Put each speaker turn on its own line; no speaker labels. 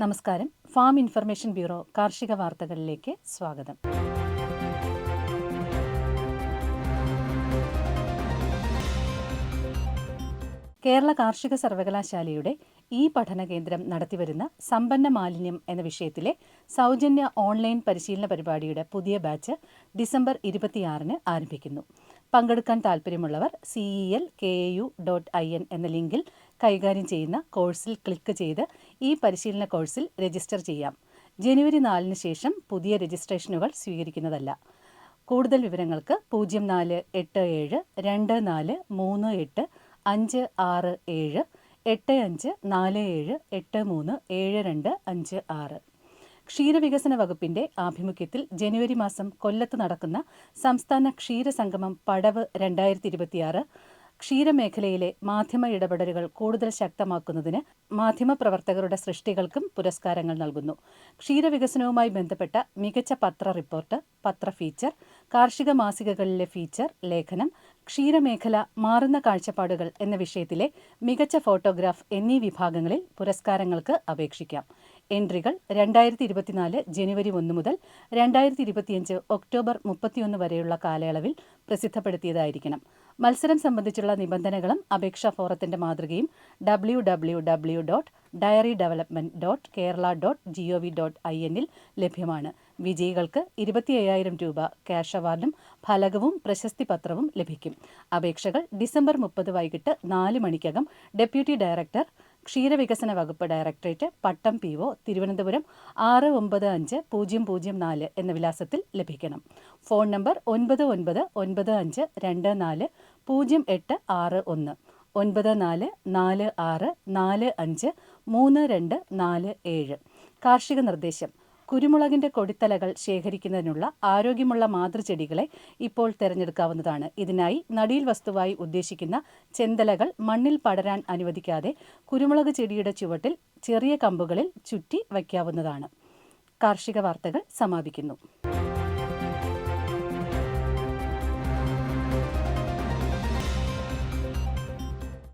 നമസ്കാരം. Farm information bureau കാർഷിക വാർത്തകളിലേക്ക് സ്വാഗതം. കേരള കാർഷിക സർവകലാശാലയുടെ ഈ പഠന കേന്ദ്രം നടത്തിവരുന്ന സമ്പന്ന മാലിന്യം എന്ന വിഷയത്തിലെ സൗജന്യ ഓൺലൈൻ പരിശീലന പരിപാടിയുടെ പുതിയ ബാച്ച് ഡിസംബർ ഇരുപത്തിയാറിന് ആരംഭിക്കുന്നു. പങ്കെടുക്കാൻ താൽപ്പര്യമുള്ളവർ CEL K A U dot I N എന്ന ലിങ്കിൽ കൈകാര്യം ചെയ്യുന്ന കോഴ്സിൽ ക്ലിക്ക് ചെയ്ത് ഈ പരിശീലന കോഴ്സിൽ രജിസ്റ്റർ ചെയ്യാം. ജനുവരി നാലിന് ശേഷം പുതിയ രജിസ്ട്രേഷനുകൾ സ്വീകരിക്കുന്നതല്ല. കൂടുതൽ വിവരങ്ങൾക്ക് പൂജ്യം നാല് എട്ട് ഏഴ് രണ്ട് നാല് മൂന്ന് എട്ട് അഞ്ച് ആറ് ഏഴ് എട്ട് അഞ്ച് നാല് ഏഴ് എട്ട് മൂന്ന് ഏഴ് രണ്ട് അഞ്ച് ആറ്. ക്ഷീരവികസന വകുപ്പിന്റെ ആഭിമുഖ്യത്തിൽ ജനുവരി മാസം കൊല്ലത്ത് നടക്കുന്ന സംസ്ഥാന ക്ഷീരസംഗമം പടവ് രണ്ടായിരത്തി ഇരുപത്തിയാറ് ക്ഷീരമേഖലയിലെ മാധ്യമ ഇടപെടലുകൾ കൂടുതൽ ശക്തമാക്കുന്നതിന് മാധ്യമപ്രവർത്തകരുടെ സൃഷ്ടികൾക്കും പുരസ്കാരങ്ങൾ നൽകുന്നു. ക്ഷീരവികസനവുമായി ബന്ധപ്പെട്ട മികച്ച പത്ര റിപ്പോർട്ട് പത്ര ഫീച്ചർ കാർഷിക മാസികകളിലെ ഫീച്ചർ ലേഖനം ക്ഷീരമേഖല മാറുന്ന കാഴ്ചപ്പാടുകൾ എന്ന വിഷയത്തിലെ മികച്ച ഫോട്ടോഗ്രാഫ് എന്നീ വിഭാഗങ്ങളിൽ പുരസ്കാരങ്ങൾക്ക് അപേക്ഷിക്കാം. എൻട്രികൾ രണ്ടായിരത്തി ഇരുപത്തിനാല് ജനുവരി ഒന്ന് മുതൽ രണ്ടായിരത്തി ഇരുപത്തിയഞ്ച് ഒക്ടോബർ മുപ്പത്തിയൊന്ന് വരെയുള്ള കാലയളവിൽ പ്രസിദ്ധപ്പെടുത്തിയതായിരിക്കണം. മത്സരം സംബന്ധിച്ചുള്ള നിബന്ധനകളും അപേക്ഷാ ഫോറത്തിന്റെ മാതൃകയും W W W dot dairy development dot Kerala dot G O V dot I എന്നിൽ ലഭ്യമാണ്. വിജയികൾക്ക് ഇരുപത്തി അയ്യായിരം രൂപ ക്യാഷ് അവാർഡും ഫലകവും പ്രശസ്തി പത്രവും ലഭിക്കും. അപേക്ഷകൾ ഡിസംബർ മുപ്പത് വൈകിട്ട് നാല് മണിക്കകം ഡെപ്യൂട്ടി ഡയറക്ടർ ക്ഷീരവികസന വകുപ്പ് directorate Pattom P O Thiruvananthapuram ആറ് ഒമ്പത് അഞ്ച് പൂജ്യം പൂജ്യം നാല് എന്ന വിലാസത്തിൽ ലഭിക്കണം. ഫോൺ നമ്പർ ഒൻപത് ഒൻപത് ഒൻപത് അഞ്ച് രണ്ട് നാല് പൂജ്യം എട്ട് ആറ് ഒന്ന്. ഒൻപത് നാല് നാല് ആറ് നാല് അഞ്ച് മൂന്ന് രണ്ട് നാല് ഏഴ്. കാർഷിക നിർദ്ദേശം. കുരുമുളകിന്റെ കൊടിത്തലകൾ ശേഖരിക്കുന്നതിനുള്ള ആരോഗ്യമുള്ള മാതൃചെടികളെ ഇപ്പോൾ തിരഞ്ഞെടുക്കാവുന്നതാണ്. ഇതിനായി നടീൽ വസ്തുവായി ഉദ്ദേശിക്കുന്ന ചെന്തലകൾ മണ്ണിൽ പടരാൻ അനുവദിക്കാതെ കുരുമുളക് ചെടിയുടെ ചുവട്ടിൽ ചെറിയ കമ്പുകളിൽ ചുറ്റി വയ്ക്കാവുന്നതാണ്. കാർഷിക വാർത്തകൾ സമാപിക്കുന്നു.